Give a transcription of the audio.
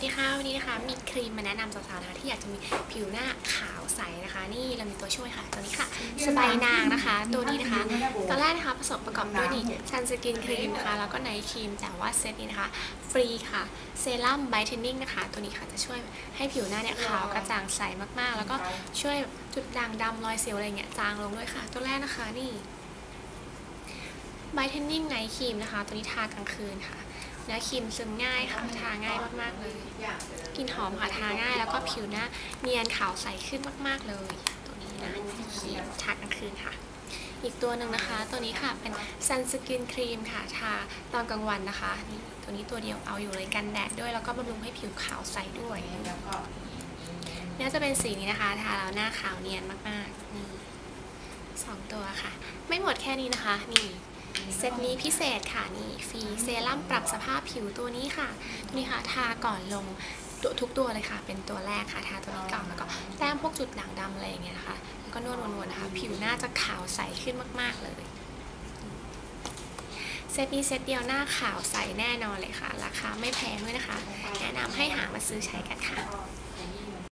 วัสดีค่ะวันนี้นะคะมีครีมมาแนะนำสาวๆนะคะที่อยากจะมีผิวหน้าขาวใสนะคะ นี่เรามีตัวช่วยค่ะ ตัวนี้ค่ะสบายนางนะคะ ตัวนี้นะคะตอนแรกนะคะผสมประกอบด้วยนี่ซันสกินครีมนะคะ แล้วก็ไนท์ครีมแต่ว่าเซตนี้นะคะ ฟรีค่ะเซรั่มไบเทนนิ่งนะคะ ตัวนี้ค่ะจะช่วยให้ผิวหน้าเนี่ยขาวกระจ่างใสมากๆ แล้วก็ช่วยจุดด่างดำรอยสิวอะไรเงี้ยจางลงด้วยค่ะ ตัวแรกนะคะนี่ไบเทนนิ่งไนท์ครีมนะคะ ตัวนี้ทากลางคืนค่ะ เนื้อครีมซึมง่ายค่ะทาง่ายมากๆเลยกลิ่นหอมค่ะทาง่ายแล้วก็ผิวหน้าเนียนขาวใสขึ้นมากๆเลย ตัวนี้นะครีมทากลางคืนค่ะ อีกตัวหนึ่งนะคะ ตัวนี้ค่ะเป็นซันสกินครีมค่ะทาตอนกลางวันนะคะนี่ตัวนี้ตัวเดียวเอาอยู่เลยกันแดดด้วยแล้วก็บำรุงให้ผิวขาวใสด้วยเนี่ยจะเป็นสีนี้นะคะทาแล้วหน้าขาวเนียนมากๆนี่สองตัวค่ะ ไม่หมดแค่นี้นะคะนี่ เซตนี้พิเศษค่ะนี่ฟรีเซรั่มปรับสภาพผิวตัวนี้ค่ะตัวนี้ค่ะทาก่อนลงตัวทุกตัวเลยค่ะ เป็นตัวแรกค่ะทาตัวนี้ก่อนแล้วก็แต้มพวกจุดด่างดำอะไรอย่างเงี้ยนะคะแล้วก็นวดนวดๆนะคะ ผิวหน้าจะขาวใสขึ้นมาก ๆเลยเซตนี้เซตเดียวหน้าขาวใสแน่นอนเลยค่ะ ราคาไม่แพงด้วยนะคะ แนะนำให้หามาซื้อใช้กันค่ะ